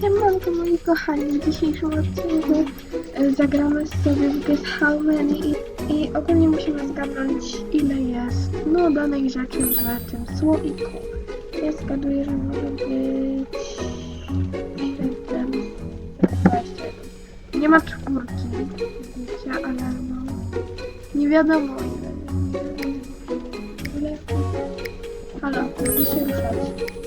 Siemanko moi kochani, w dzisiejszym odcinku e, zagramy sobie w Guess How Many i, i ogólnie musimy zgadnąć ile jest no danej rzeczy w tym słoiku. Ja zgaduję, że może być 7, 21. Nie ma czwórki, wiecie, ale no nie wiadomo ile. Ile? Halo, mogę się ruszać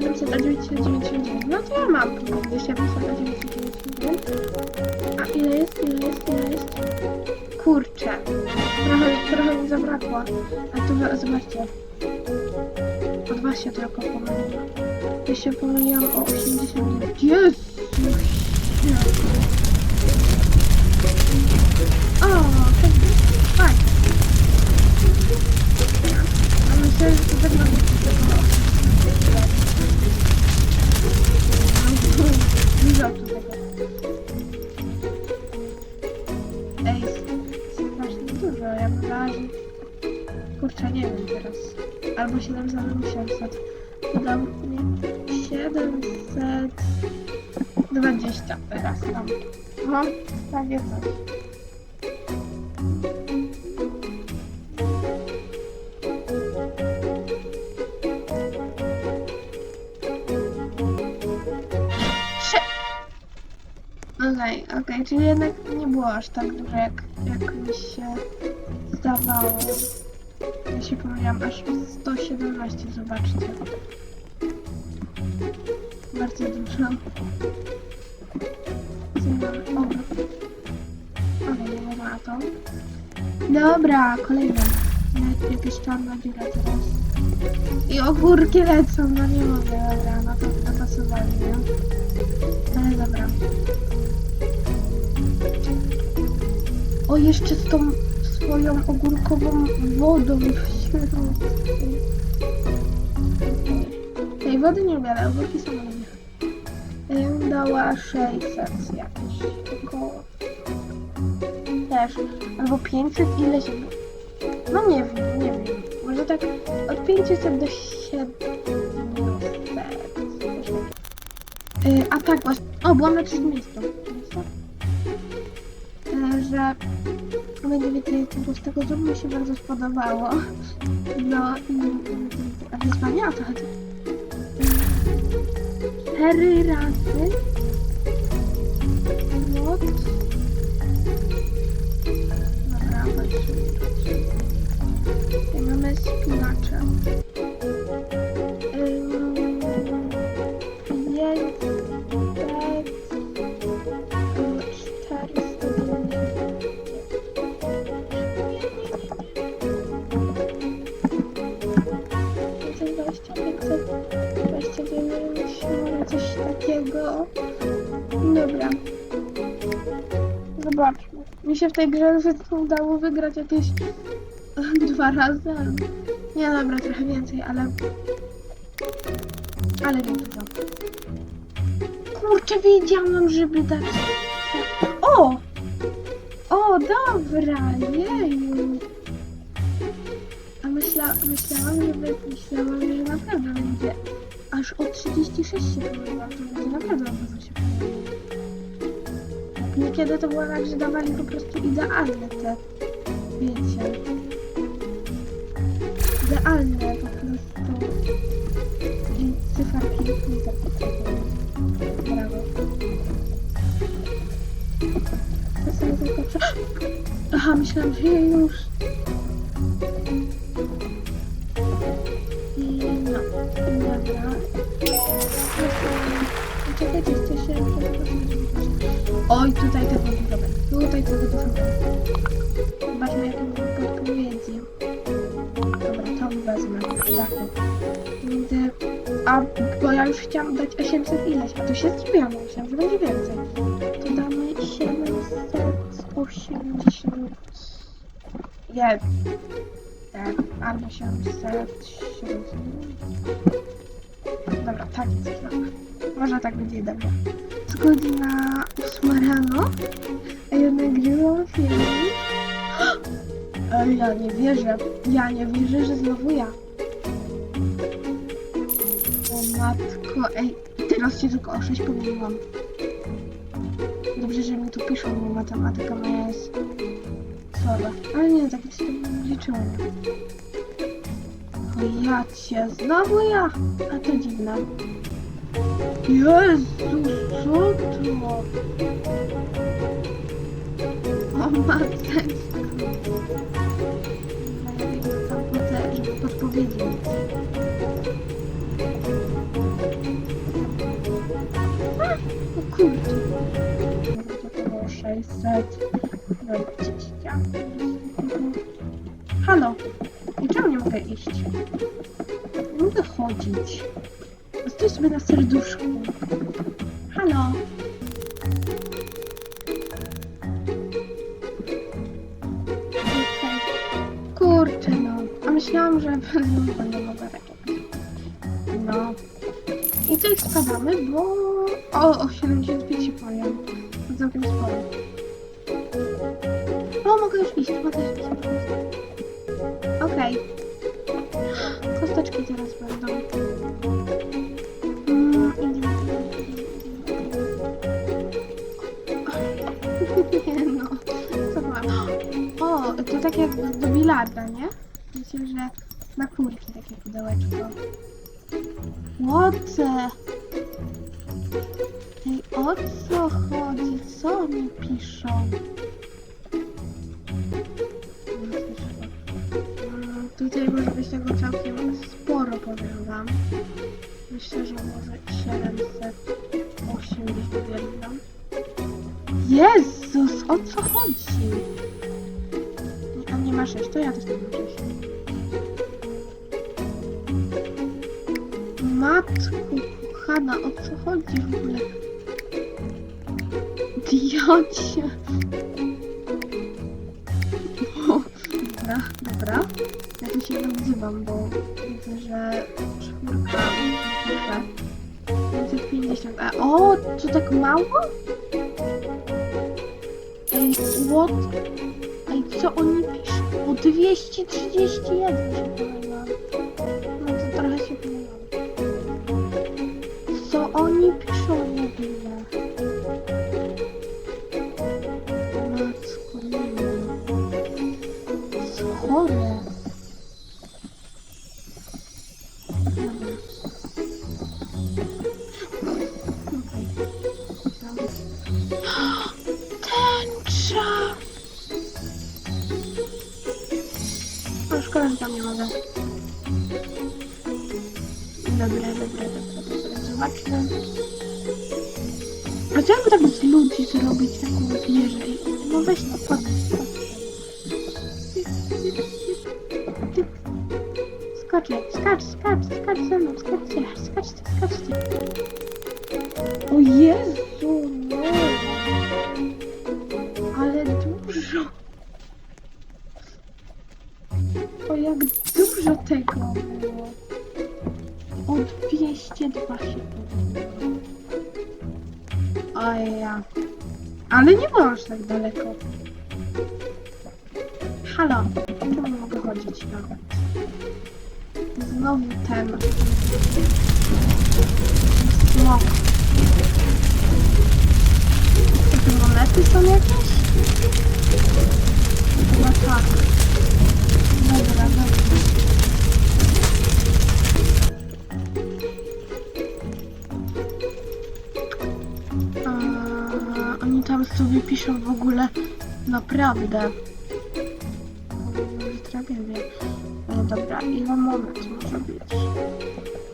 700 a 999. No to ja mam między 700 a 999. A ile jest? Ile jest? Ile jest? Kurczę. Trochę, trochę mi zabrakło. A tu zobaczcie. O dwa się tylko pomyliłam. Ja się pomyliłam o 89. Jezus! O, tak. Fajnie. A myślę, że to 7 za 800. Dodał 720 teraz tam. No, prawie tak coś. Okej, okay, okej, okay. czyli jednak nie było aż tak dużo, jak, jak mi się zdawało. Ja się pomyliłam, aż 117, zobaczcie. Bardzo dużo. Co ja mam? O, Okej, nie ma to. Dobra, kolejna. Nawet Jakaś czarna dziura teraz. I ogórki lecą, no nie mogę, dobra, no to napasowali, nie? Ale dobra. O, jeszcze z tą swoją ogórkową wodą w środku. Tej wody nie ale ogórki są lubię. Ja bym dała 600 jakieś, około. Też. Albo 500, ile się... No nie wiem, nie wiem. Może tak od 500 do 700. Yy, a tak właśnie. O, byłam na trzecim miejscu. Że będzie więcej z tego, że mi się bardzo spodobało. No i a wyzwanie o co chodzi? Cztery razy lot. Dobra, patrzymy. I mamy spinacze. Takiego. Dobra. Zobaczmy. Mi się w tej grze udało wygrać jakieś dwa razy. Nie, dobra, trochę więcej, ale... Ale nie dużo. Kurczę, wiedziałam, żeby dać... O! O, dobra, jeju. A myśla, myślałam, że myślałam, że naprawdę będzie aż o 36 się pomyliłam, to naprawdę dużo się. Niekiedy to było tak, że dawali po prostu idealne te, wiecie, idealne po prostu cyferki potrafią. Brawo. Sobie tylko. Aha, myślałam, że już... Zobaczmy, będą podpowiedzi. Dobra, to wezmę. Tak. Widzę. A, bo ja już chciałam dać 800 ileś, a to się zdziwiłam, myślałam, że będzie więcej. To damy 780... Nie. Tak, albo 770. Dobra, tak jest. Może tak będzie dobrze. Z godzina 8 rano, ja film. Ja nie wierzę. Ja nie wierzę, że znowu ja. Um, Matko, ej, teraz się tylko o 6 pomyliłam. Dobrze, że mi tu piszą, bo matematyka moja jest słaba. Ale nie, tak się liczyło. O ja cię, znowu ja! A to dziwne. Jezu, co to? O mateczko. Ja biegnę tam po te, żeby. O. To było 620. Halo. I czemu nie mogę iść? Nie mogę chodzić. Stój sobie na serduszku. Halo. Myślałam, że będę mogła tak robić. No. I tutaj spadamy, bo... O, o 75 powiem. Całkiem sporo. O, mogę już iść, mogę już iść. Okej. Kosteczki teraz będą. Mm. Nie no, co mam? O, to tak jak do bilarda, nie? Myślę, że na kurki takie pudełeczko. What the? Ej, o co chodzi? Co oni piszą? Tutaj może być tego całkiem sporo, powiem wam. Myślę, że może 781. Jezus, o co chodzi? Nie, A nie ma 6, to ja też nie mam 6. Matko kochana, o co chodzi w ogóle? Idiocie. O, Dobra, dobra. Ja tu się odzywam, bo widzę, że czwórka pisze 550. A o, to tak mało? Ej, what? Ej, co oni piszą? O 231 się Jakby tak z ludzi zrobić taką wieżę? No weź to pod... Skoczę, skacz, skacz, skacz ze mną, skaczcie, skaczcie, skaczcie. O Jezu, no! Ale dużo! O jak dużo tego było! O 202 się. Oj ja. Ale nie było aż tak daleko. Halo, nie mogę chodzić nawet? Znowu ten. Smok. To te monety są jakieś? Chyba tak. Dobra, dobra. Oni tam sobie piszą w ogóle naprawdę. Może tragedia. No dobra, ile moment może być?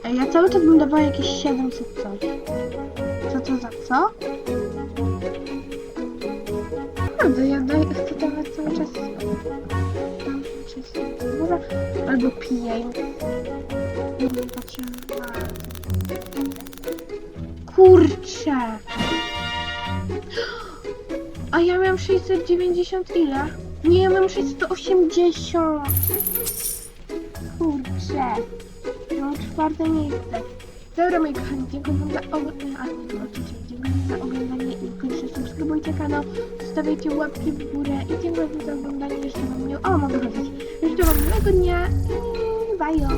Ej, ja cały czas bym dawała jakieś 700 coś. Co to za co? Naprawdę, ja daj, chcę dawać cały czas. Tam przez- Może albo piję. Nie wiem, patrzę na... Kurczę! 590 ile? Nie, my muszę 180. Kurczę. No czwarte miejsce. Dobra moi kochani, dziękuję wam za oglądanie. No, dziękuję za oglądanie i koniecznie subskrybujcie kanał, zostawiajcie łapki w górę i dziękuję wam za oglądanie. Jeszcze wam nie... O, mogę chodzić. Jeszcze wam miłego dnia i bajo.